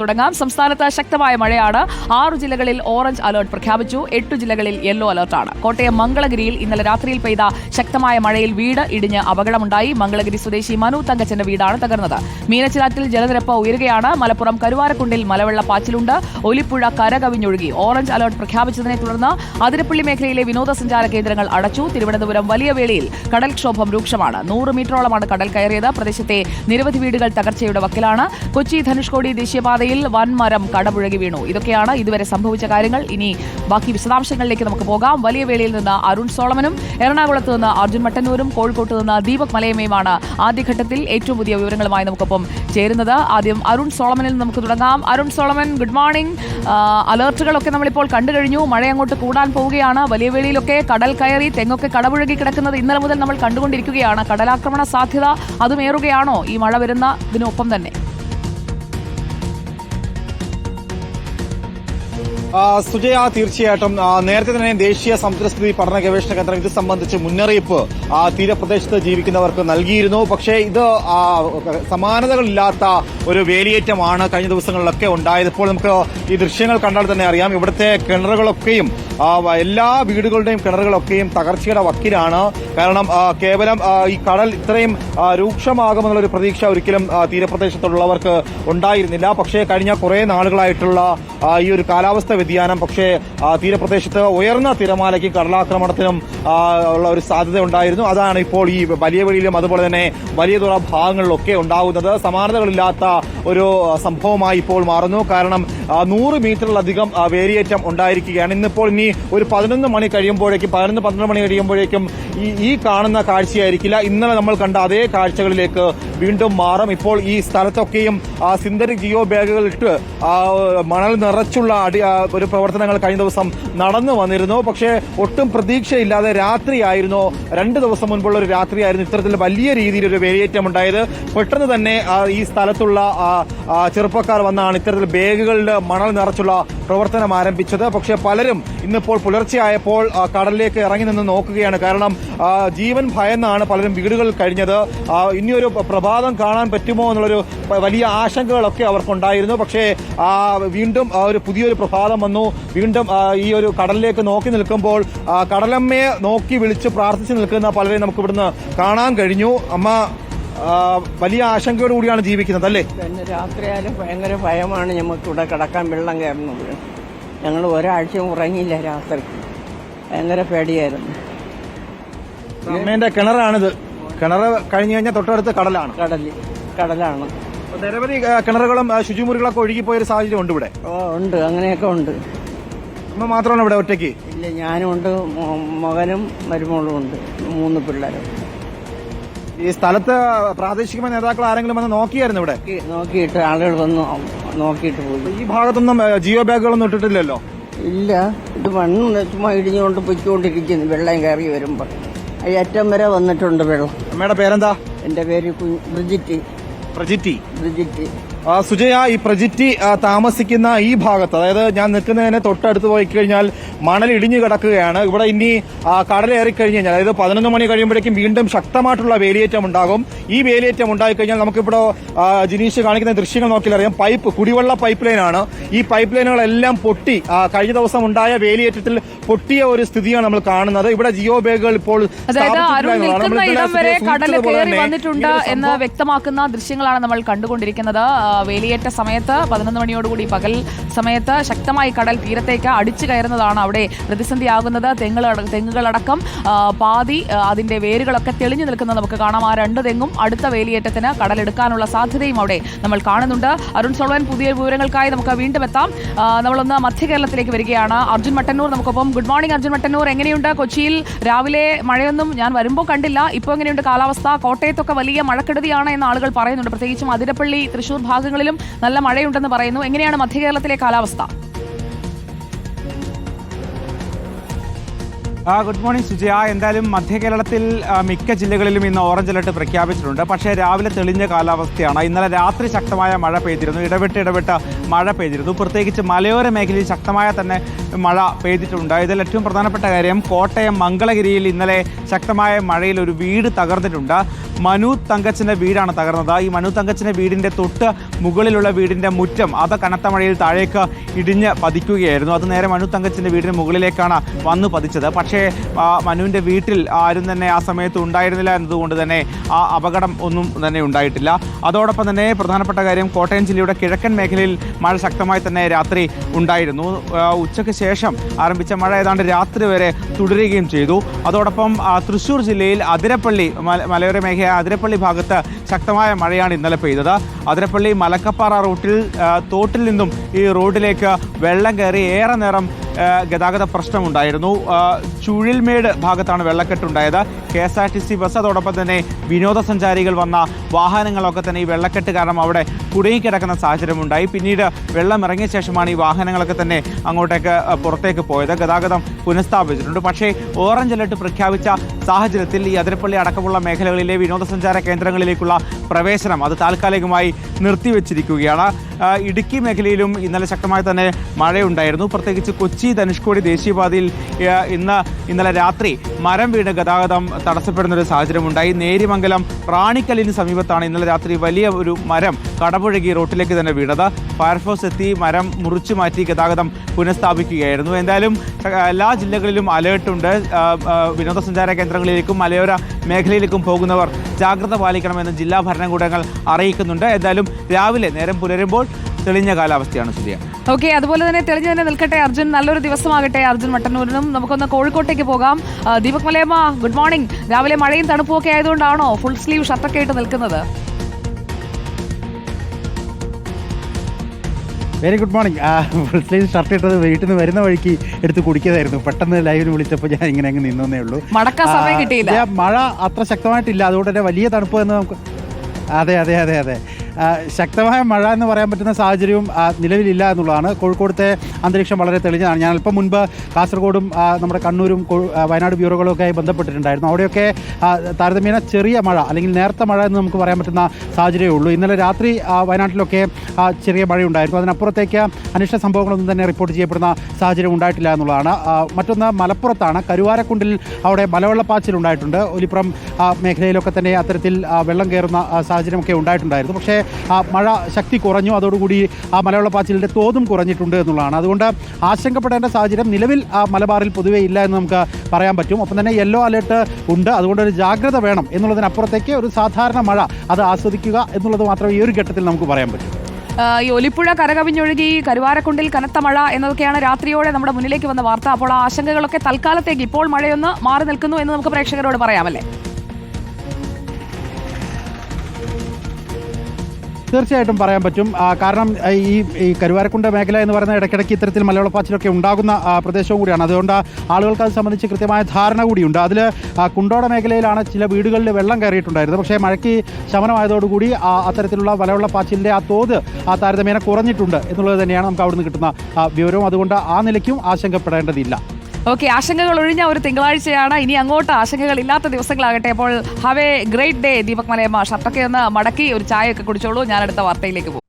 തുടങ്ങാം. സംസ്ഥാനത്ത് ശക്തമായ മഴയാണ്. ആറു ജില്ലകളിൽ ഓറഞ്ച് അലർട്ട് പ്രഖ്യാപിച്ചു. എട്ടു ജില്ലകളിൽ യെല്ലോ അലർട്ടാണ്. കോട്ടയം മംഗളഗിരിയിൽ ഇന്നലെ രാത്രിയിൽ പെയ്ത ശക്തമായ മഴയിൽ വീട് ഇടിഞ്ഞ് അപകടമുണ്ടായി. മംഗളഗിരി സ്വദേശി മനു തങ്കച്ചന്റെ വീടാണ് തകർന്നത്. മീനച്ചിലാറ്റിൽ ജലനിരപ്പ് ഉയരുകയാണ്. മലപ്പുറം കരുവാരക്കുണ്ടിൽ മലവെള്ള പാച്ചിലുണ്ട്. ഒലിപ്പുഴ കരകവിഞ്ഞൊഴുകി. ഓറഞ്ച് അലർട്ട് പ്രഖ്യാപിച്ചതിനെ തുടർന്ന് അതിരപ്പള്ളി മേഖലയിലെ വിനോദസഞ്ചാര കേന്ദ്രങ്ങൾ അടച്ചു. തിരുവനന്തപുരം വലിയ വേളയിൽ കടൽക്ഷോഭം രൂക്ഷമാണ്. നൂറ് മീറ്ററോളമാണ് കടൽ കയറിയത്. പ്രദേശത്തെ നിരവധി വീടുകൾ തകർച്ചയുടെ വക്കിലാണ്. കൊച്ചി ധനുഷ്കോടി ദേശീയപാതയിൽ വൻമരം കടപുഴകി വീണു. ഇതൊക്കെയാണ് ഇതുവരെ സംഭവിച്ച കാര്യങ്ങൾ. ഇനി ബാക്കി വിശദാംശങ്ങളിലേക്ക് നമുക്ക് പോകാം. വലിയ വേളിയിൽ നിന്ന് അരുൺ സോളമനും എറണാകുളത്ത് നിന്ന് അർജുൻ മട്ടന്നൂരും കോഴിക്കോട്ട് നിന്ന് ദീപക് മലയമ്മയുമാണ് ആദ്യഘട്ടത്തിൽ ഏറ്റവും പുതിയ വിവരങ്ങളുമായി നമുക്കൊപ്പം ചേരുന്നത്. ആദ്യം അരുൺ സോളമനിൽ നമുക്ക് തുടങ്ങാം. അരുൺ സോളമൻ ഗുഡ് മോർണിംഗ് അലേർട്ടുകളൊക്കെ നമ്മളിപ്പോൾ കണ്ടു കഴിഞ്ഞു. മഴ അങ്ങോട്ട് കൂടാൻ പോവുകയാണ്. വലിയ വേളിയിലൊക്കെ കടൽ കയറി തെങ്ങൊക്കെ കടപുഴകി കിടക്കുന്നത് ഇന്നലെ മുതൽ നമ്മൾ കണ്ടുകൊണ്ടിരിക്കുകയാണ്. കടലാക്രമണ സാധ്യത അതുമേറുകയാണോ? ഈ മഴ വരുന്ന വരുന്നതിനൊപ്പം തന്നെ. സുജയ തീർച്ചയായിട്ടും നേരത്തെ തന്നെ ദേശീയ സമുദ്രസ്ഥിതി പഠന ഗവേഷണ കേന്ദ്രം ഇത് സംബന്ധിച്ച് മുന്നറിയിപ്പ് തീരപ്രദേശത്ത് ജീവിക്കുന്നവർക്ക് നൽകിയിരുന്നു. പക്ഷേ ഇത് സമാനതകളില്ലാത്ത ഒരു വേലിയേറ്റമാണ് കഴിഞ്ഞ ദിവസങ്ങളിലൊക്കെ ഉണ്ടായത്. ഇപ്പോൾ നമുക്ക് ഈ ദൃശ്യങ്ങൾ കണ്ടാൽ തന്നെ അറിയാം. ഇവിടുത്തെ കിണറുകളൊക്കെയും എല്ലാ വീടുകളുടെയും കിണറുകളൊക്കെയും തകർച്ചയുടെ വക്കിലാണ്. കാരണം കേവലം ഈ കടൽ ഇത്രയും രൂക്ഷമാകുമെന്നുള്ളൊരു പ്രതീക്ഷ ഒരിക്കലും തീരപ്രദേശത്തുള്ളവർക്ക് ഉണ്ടായിരുന്നില്ല. പക്ഷേ കഴിഞ്ഞ കുറേ നാളുകളായിട്ടുള്ള ഈ ഒരു കാലാവസ്ഥ വ്യതിയാനം. പക്ഷേ തീരപ്രദേശത്ത് ഉയർന്ന തിരമാലയ്ക്ക് കടലാക്രമണത്തിനും ഉള്ള ഒരു സാധ്യത ഉണ്ടായിരുന്നു അതാണ് ഇപ്പോൾ ഈ വലിയ വഴിയിലും അതുപോലെ തന്നെ വലിയ തുറ ഭാഗങ്ങളിലൊക്കെ ഉണ്ടാകുന്നത് സമാനതകളില്ലാത്ത ഒരു സംഭവമായി ഇപ്പോൾ മാറുന്നു. കാരണം നൂറ് മീറ്ററിലധികം വേരിയേറ്റം ഉണ്ടായിരിക്കുകയാണ്. ഇന്നിപ്പോൾ ഇനി ഒരു പതിനൊന്ന് മണി കഴിയുമ്പോഴേക്കും പതിനൊന്ന് പന്ത്രണ്ട് മണി കഴിയുമ്പോഴേക്കും ഈ ഈ കാണുന്ന കാഴ്ചയായിരിക്കില്ല. ഇന്നലെ നമ്മൾ കണ്ട അതേ കാഴ്ചകളിലേക്ക് വീണ്ടും മാറും. ഇപ്പോൾ ഈ സ്ഥലത്തൊക്കെയും സിന്തറ്റിക് ജിയോ ബാഗുകൾ ഇട്ട് മണൽ നിറച്ചുള്ള അടി ഒരു പ്രവർത്തനങ്ങൾ കഴിഞ്ഞ ദിവസം നടന്നു വന്നിരുന്നു. പക്ഷേ ഒട്ടും പ്രതീക്ഷയില്ലാതെ രാത്രിയായിരുന്നു. രണ്ട് ദിവസം മുൻപുള്ള ഒരു രാത്രിയായിരുന്നു ഇത്തരത്തിൽ വലിയ രീതിയിൽ ഒരു വേരിയേറ്റം ഉണ്ടായത്. പെട്ടെന്ന് തന്നെ ഈ സ്ഥലത്തുള്ള ചെറുപ്പക്കാർ വന്നാണ് ഇത്തരത്തിൽ ബാഗുകളുടെ മണൽ നിറച്ചുള്ള പ്രവർത്തനം ആരംഭിച്ചത്. പക്ഷേ പലരും ഇന്നിപ്പോൾ പുലർച്ചെയായപ്പോൾ കടലിലേക്ക് ഇറങ്ങി നിന്ന് നോക്കുകയാണ്. കാരണം ജീവൻ ഭയന്നാണ് പലരും വീടുകളിൽ കഴിഞ്ഞത്. ഇനിയൊരു പ്രഭാതം കാണാൻ പറ്റുമോ എന്നുള്ളൊരു വലിയ ആശങ്കകളൊക്കെ അവർക്കുണ്ടായിരുന്നു. പക്ഷേ വീണ്ടും ഒരു പുതിയൊരു പ്രഭാതം വന്നു. വീണ്ടും ഈ ഒരു കടലിലേക്ക് നോക്കി നിൽക്കുമ്പോൾ കടലമ്മയെ നോക്കി വിളിച്ച് പ്രാർത്ഥിച്ച് നിൽക്കുന്ന പലരെയും നമുക്ക് ഇവിടുന്ന് കാണാൻ കഴിഞ്ഞു. അമ്മ വലിയ ആശങ്കയോട് കൂടിയാണ് ജീവിക്കുന്നത് അല്ലേ? പിന്നെ രാത്രിയായാലും ഭയങ്കര ഭയമാണ് ഞമ്മക്ക് ഇവിടെ കിടക്കാൻ വെള്ളം കയറുന്നത്. ഞങ്ങൾ ഒരാഴ്ചയും ഉറങ്ങിയില്ല രാത്രി. ഭയങ്കര പേടിയായിരുന്നു. അമ്മേന്റെ കിണറാണിത്. കിണർ കഴിഞ്ഞു കഴിഞ്ഞാൽ തൊട്ടടുത്ത് കടലാണ്. കടലിൽ കടലാണ്. നിരവധി കിണറുകളും ശുചിമുറികളൊക്കെ ഒഴുകിപ്പോയ ഒരു സാഹചര്യം ഉണ്ട് ഇവിടെ? ഓ ഉണ്ട്. അങ്ങനെയൊക്കെ ഉണ്ട്. അമ്മ മാത്രമാണ് ഇവിടെ ഒറ്റയ്ക്ക്? ഇല്ല ഞാനും ഉണ്ട്. മകനും മരുമകളും ഉണ്ട്. മൂന്ന് പിള്ളേരും. ഈ സ്ഥലത്ത് പ്രാദേശികമായ നേതാക്കൾ ആരെങ്കിലും വന്ന് നോക്കിയായിരുന്നു ഇവിടെ? നോക്കി- നോക്കിയിട്ട് ആളുകൾ വന്ന്. നോക്കിയിട്ട് പോയി. ഈ ഭാഗത്തൊന്നും ജിയോ ബാഗുകളൊന്നും ഇട്ടിട്ടില്ലല്ലോ? ഇല്ല. ഇത് മണ്ണ് ചുമ്മാ ഇടിഞ്ഞുകൊണ്ട് പൊയ്ക്കൊണ്ടിരിക്കുന്നു. വെള്ളം കയറി വരുമ്പോൾ അയ്യറ്റം അറ്റം വരെ വന്നിട്ടുണ്ട് വെള്ളം. അമ്മയുടെ പേരെന്താ? എന്റെ പേര് ബ്രിജിറ്റ്. പ്രജിറ്റി. ബ്രിജിറ്റ് ആ, സുജയ ഈ പ്രജിറ്റി താമസിക്കുന്ന ഈ ഭാഗത്ത് അതായത് ഞാൻ നിൽക്കുന്നതിനെ തൊട്ടടുത്ത് പോയി കഴിഞ്ഞാൽ മണൽ ഇടിഞ്ഞു കിടക്കുകയാണ്. ഇവിടെ ഇനി കടലേറി കഴിഞ്ഞ് കഴിഞ്ഞാൽ അതായത് പതിനൊന്ന് മണി കഴിയുമ്പോഴേക്കും വീണ്ടും ശക്തമായിട്ടുള്ള വേലിയേറ്റം ഉണ്ടാകും. ഈ വേലിയേറ്റം ഉണ്ടായി കഴിഞ്ഞാൽ നമുക്കിവിടെ ജിനീഷ് കാണിക്കുന്ന ദൃശ്യങ്ങൾ നോക്കിയാൽ അറിയാം പൈപ്പ് കുടിവെള്ള പൈപ്പ് ലൈനാണ്. ഈ പൈപ്പ് ലൈനുകളെല്ലാം പൊട്ടി കഴിഞ്ഞ ദിവസം ഉണ്ടായ വേലിയേറ്റത്തിൽ പൊട്ടിയ ഒരു സ്ഥിതിയാണ് നമ്മൾ കാണുന്നത്. ഇവിടെ ജിയോ ബാഗുകൾ ഇപ്പോൾ കടൽ കയറി വന്നിട്ടുണ്ട് എന്ന് വ്യക്തമാക്കുന്ന ദൃശ്യങ്ങളാണ് നമ്മൾ കണ്ടുകൊണ്ടിരിക്കുന്നത്. വേലിയേറ്റ സമയത്ത് പതിനൊന്ന് മണിയോടുകൂടി പകൽ സമയത്ത് ശക്തമായി കടൽ തീരത്തേക്ക് അടിച്ചു കയറുന്നതാണ് അവിടെ പ്രതിസന്ധിയാകുന്നത്. തെങ്ങുകൾ തെങ്ങുകളടക്കം പാതി അതിന്റെ വേരുകളൊക്കെ തെളിഞ്ഞു നിൽക്കുന്നത് നമുക്ക് കാണാം. ആ രണ്ട് തെങ്ങും അടുത്ത വേലിയേറ്റത്തിന് കടലെടുക്കാനുള്ള സാധ്യതയും അവിടെ നമ്മൾ കാണുന്നുണ്ട്. അരുൺ സോളവൻ പുതിയ വിവരങ്ങൾക്കായി നമുക്ക് വീണ്ടും എത്താം. നമ്മളൊന്ന് മധ്യ കേരളത്തിലേക്ക് വരികയാണ്. അർജുൻ മട്ടന്നൂർ നമുക്കൊപ്പം. Good morning Arjun Mattannur. എങ്ങനെയുണ്ട് കൊച്ചിയിൽ? രാവിലെ മഴയൊന്നും ഞാൻ വരുമ്പോൾ കണ്ടില്ല. ഇപ്പോൾ എങ്ങനെയുണ്ട് കാലാവസ്ഥ? കോട്ടയത്തൊക്കെ വലിയ മഴക്കെടുതിയാണ് എന്ന് ആളുകൾ പറയുന്നുണ്ട്. പ്രത്യേകിച്ചും അതിരപ്പള്ളി തൃശൂർ ഭാഗങ്ങളിലും നല്ല മഴയുണ്ടെന്ന് പറയുന്നു. എങ്ങനെയാണ് മധ്യ കേരളത്തിലെ കാലാവസ്ഥ ഗുഡ് മോർണിംഗ് സുജയ. എന്തായാലും മധ്യ കേരളത്തിൽ മിക്ക ജില്ലകളിലും ഇന്ന് ഓറഞ്ച് അലർട്ട് പ്രഖ്യാപിച്ചിട്ടുണ്ട്. പക്ഷേ രാവിലെ തെളിഞ്ഞ കാലാവസ്ഥയാണ്. ഇന്നലെ രാത്രി ശക്തമായ മഴ പെയ്തിരുന്നു. ഇടവിട്ട് ഇടവിട്ട് മഴ പെയ്തിരുന്നു. പ്രത്യേകിച്ച് മലയോര മേഖലയിൽ ശക്തമായ തന്നെ മഴ പെയ്തിട്ടുണ്ട്. ഇതിൽ ഏറ്റവും പ്രധാനപ്പെട്ട കാര്യം കോട്ടയം മംഗളഗിരിയിൽ ഇന്നലെ ശക്തമായ മഴയിൽ ഒരു വീട് തകർന്നിട്ടുണ്ട്. മനു തങ്കച്ചന്റെ വീടാണ് തകർന്നത്. ഈ മനു തങ്കച്ചന്റെ വീടിന്റെ തൊട്ട് മുകളിലുള്ള വീടിന്റെ മുറ്റം അത് കനത്ത മഴയിൽ താഴേക്ക് ഇടിഞ്ഞ് പതിക്കുകയായിരുന്നു. അത് നേരെ മനു തങ്കച്ചന്റെ വീടിന് മുകളിലേക്കാണ് വന്നു പതിച്ചത്. പക്ഷേ മനുവിന്റെ വീട്ടിൽ ആരും തന്നെ ആ സമയത്ത് ഉണ്ടായിരുന്നില്ല എന്നതുകൊണ്ട് തന്നെ ആ അപകടം ഒന്നും തന്നെ ഉണ്ടായിട്ടില്ല. അതോടൊപ്പം തന്നെ പ്രധാനപ്പെട്ട കാര്യം കോട്ടയം ജില്ലയുടെ കിഴക്കൻ മേഖലയിൽ മഴ ശക്തമായി തന്നെ രാത്രി ഉണ്ടായിരുന്നു. ഉച്ചയ്ക്ക് ശേഷം ആരംഭിച്ച മഴ ഏതാണ്ട് രാത്രി വരെ തുടരുകയും ചെയ്തു. അതോടൊപ്പം തൃശ്ശൂർ ജില്ലയിൽ അതിരപ്പള്ളി മല- മലയോര മേഖല അതിരപ്പള്ളി ഭാഗത്ത് ശക്തമായ മഴയാണ് ഇന്നലെ പെയ്തത്. അതിരപ്പള്ളി മലക്കപ്പാറ റൂട്ടിൽ തോട്ടിൽ നിന്നും ഈ റോഡിലേക്ക് വെള്ളം കയറി ഏറെ നേരം ഗതാഗത പ്രശ്നമുണ്ടായിരുന്നു. ചുഴിൽമേട് ഭാഗത്താണ് വെള്ളക്കെട്ടുണ്ടായത്. K S R T C bus അതോടൊപ്പം തന്നെ വിനോദസഞ്ചാരികൾ വന്ന വാഹനങ്ങളൊക്കെ തന്നെ ഈ വെള്ളക്കെട്ട് കാരണം അവിടെ കുടുങ്ങിക്കിടക്കുന്ന സാഹചര്യമുണ്ടായി. പിന്നീട് വെള്ളം ഇറങ്ങിയ ശേഷമാണ് ഈ വാഹനങ്ങളൊക്കെ തന്നെ അങ്ങോട്ടേക്ക് പുറത്തേക്ക് പോയത്. ഗതാഗതം പുനഃസ്ഥാപിച്ചിട്ടുണ്ട്. പക്ഷേ ഓറഞ്ച് അലർട്ട് പ്രഖ്യാപിച്ച സാഹചര്യത്തിൽ ഈ അതിരപ്പള്ളി അടക്കമുള്ള മേഖലകളിലെ വിനോദസഞ്ചാര കേന്ദ്രങ്ങളിലേക്കുള്ള പ്രവേശനം അത് താൽക്കാലികമായി നിർത്തിവെച്ചിരിക്കുകയാണ്. ഇടുക്കി മേഖലയിലും ഇന്നലെ ശക്തമായി തന്നെ മഴയുണ്ടായിരുന്നു. പ്രത്യേകിച്ച് കൊച്ചി ധനുഷ്കോടി ദേശീയപാതയിൽ ഇന്ന് ഇന്നലെ രാത്രി മരം വീണ് ഗതാഗതം തടസ്സപ്പെടുന്ന ഒരു സാഹചര്യമുണ്ടായി. നേരിമംഗലം റാണിക്കലിന് സമീപത്താണ് ഇന്നലെ രാത്രി വലിയ ഒരു മരം കടപുഴകി റോട്ടിലേക്ക് തന്നെ വീണത്. ഫയർഫോഴ്സ് എത്തി മരം മുറിച്ചു മാറ്റി ഗതാഗതം പുനഃസ്ഥാപിക്കുകയായിരുന്നു. എന്തായാലും എല്ലാ ജില്ലകളിലും അലേർട്ടുണ്ട് വിനോദസഞ്ചാര കേന്ദ്രങ്ങളിലേക്കും മലയോര മേഖലയിലേക്കും പോകുന്നവർ ജാഗ്രത പാലിക്കണമെന്ന് ജില്ലാ ഭരണകൂടങ്ങൾ അറിയിക്കുന്നുണ്ട്. എന്തായാലും രാവിലെ നേരം പുലരുമ്പോൾ തെളിഞ്ഞ കാലാവസ്ഥയാണ് സുധിയ ഓക്കെ അതുപോലെ തന്നെ തെളിഞ്ഞു തന്നെ നിൽക്കട്ടെ അർജുൻ. നല്ലൊരു ദിവസമാകട്ടെ അർജുൻ മട്ടന്നൂരിനും. നമുക്കൊന്ന് കോഴിക്കോട്ടേക്ക് പോകാം. ദീപക് മലയമ്മ ഗുഡ് മോർണിംഗ് രാവിലെ മഴയും തണുപ്പും ഒക്കെ ആയതുകൊണ്ടാണോ ഫുൾ സ്ലീവ് ഷർട്ടൊക്കെ ആയിട്ട് നിൽക്കുന്നത്? Very good morning full sleeve shirt ഇട്ടത് വീട്ടിൽ നിന്ന് വരുന്ന വഴിക്ക് എടുത്ത് കുടിക്കതായിരുന്നു. പെട്ടെന്ന് ലൈവിൽ വിളിച്ചപ്പോൾ ഞാൻ ഇങ്ങനെ അങ്ങ് നിന്നേ ഉള്ളൂ. ആ, മഴ അത്ര ശക്തമായിട്ടില്ല. അതുകൊണ്ട് തന്നെ വലിയ തണുപ്പ് എന്ന് നമുക്ക് അതെ അതെ അതെ അതെ. ആ, ശക്തമായ മഴ എന്ന് പറയാൻ പറ്റുന്ന സാഹചര്യവും നിലവിലില്ല എന്നുള്ളതാണ്. കോഴിക്കോടത്തെ അന്തരീക്ഷം വളരെ തെളിഞ്ഞതാണ്. ഞാൻ അല്പം മുൻപ് കാസർഗോഡും നമ്മുടെ കണ്ണൂരും വയനാട് ബ്യൂറോകളും ഒക്കെ ആയി ബന്ധപ്പെട്ടിട്ടുണ്ടായിരുന്നു. അവിടെയൊക്കെ താരതമ്യേന ചെറിയ മഴ അല്ലെങ്കിൽ നേരത്തെ മഴ എന്ന് നമുക്ക് പറയാൻ പറ്റുന്ന സാഹചര്യമേ ഉള്ളൂ. ഇന്നലെ രാത്രി വയനാട്ടിലൊക്കെ ചെറിയ മഴയുണ്ടായിരുന്നു. അതിനപ്പുറത്തേക്ക് അനിഷ്ട സംഭവങ്ങളൊന്നും തന്നെ റിപ്പോർട്ട് ചെയ്യപ്പെടുന്ന സാഹചര്യം ഉണ്ടായിട്ടില്ല എന്നുള്ളതാണ്. മറ്റൊന്ന് മലപ്പുറത്താണ്. കരുവാരക്കുണ്ടിൽ അവിടെ മലവെള്ളപ്പാച്ചിൽ ഉണ്ടായിട്ടുണ്ട്. ഒലിപ്പുറം മേഖലയിലൊക്കെ തന്നെ അത്തരത്തിൽ വെള്ളം കയറുന്ന സാഹചര്യമൊക്കെ ഉണ്ടായിട്ടുണ്ടായിരുന്നു. പക്ഷേ ആ, മഴ ശക്തി കുറഞ്ഞു. അതോടുകൂടി ആ മലവെള്ളപ്പാച്ചിലിന്റെ തോതും കുറഞ്ഞിട്ടുണ്ട് എന്നുള്ളതാണ്. അതുകൊണ്ട് ആശങ്കപ്പെടേണ്ട സാഹചര്യം നിലവിൽ ആ, മലബാറിൽ പൊതുവേ ഇല്ല എന്ന് നമുക്ക് പറയാൻ പറ്റും. ഒപ്പം തന്നെ യെല്ലോ അലേർട്ട് ഉണ്ട്. അതുകൊണ്ട് ഒരു ജാഗ്രത വേണം എന്നുള്ളതിനപ്പുറത്തേക്ക് ഒരു സാധാരണ മഴ അത് ആസ്വദിക്കുക എന്നുള്ളത് മാത്രമേ ഈ ഒരു ഘട്ടത്തിൽ നമുക്ക് പറയാൻ പറ്റൂ. ഈ ഒലിപ്പുഴ കരകവിഞ്ഞൊഴുകി കരുവാരക്കുണ്ടിൽ കനത്ത മഴ എന്നതൊക്കെയാണ് രാത്രിയോടെ നമ്മുടെ മുന്നിലേക്ക് വന്ന വാർത്ത. അപ്പോൾ ആ ആശങ്കകളൊക്കെ തൽക്കാലത്തേക്ക് ഇപ്പോൾ മഴയൊന്ന് മാറി നിൽക്കുന്നു എന്ന് നമുക്ക് പ്രേക്ഷകരോട് പറയാമല്ലേ? തീർച്ചയായിട്ടും പറയാൻ പറ്റും. കാരണം ഈ ഈ കരുവാരക്കുണ്ട് മേഖല എന്ന് പറയുന്ന ഇടയ്ക്കിടയ്ക്ക് ഇത്തരത്തിൽ മലവെള്ളപ്പാച്ചിലൊക്കെ ഉണ്ടാകുന്ന പ്രദേശവും കൂടിയാണ്. അതുകൊണ്ട് ആളുകൾക്ക് അത് സംബന്ധിച്ച് കൃത്യമായ ധാരണ കൂടിയുണ്ട്. അതിൽ കുണ്ടോട മേഖലയിലാണ് ചില വീടുകളിൽ വെള്ളം കയറിയിട്ടുണ്ടായിരുന്നത്. പക്ഷേ മഴയ്ക്ക് ശമനമായതോടുകൂടി അത്തരത്തിലുള്ള മലവെള്ളപ്പാച്ചിലിന്റെ ആ തോത് ആ താരതമ്യേന കുറഞ്ഞിട്ടുണ്ട് എന്നുള്ളത് തന്നെയാണ് നമുക്ക് അവിടുന്ന് കിട്ടുന്ന വിവരവും. അതുകൊണ്ട് ആ നിലയ്ക്കും ആശങ്കപ്പെടേണ്ടതില്ല. ഓക്കെ ആശങ്കകൾ ഒഴിഞ്ഞ ഒരു തിങ്കളാഴ്ചയാണ് ഇനി അങ്ങോട്ട് ആശങ്കകൾ ഇല്ലാത്ത ദിവസങ്ങളാകട്ടെ. അപ്പോൾ have great day Deepak Malayamma. ഷർട്ടൊക്കെ ഒന്ന് മടക്കി ഒരു ചായയൊക്കെ കുടിച്ചോളൂ. ഞാൻ അടുത്ത വാർത്തയിലേക്ക് പോകും.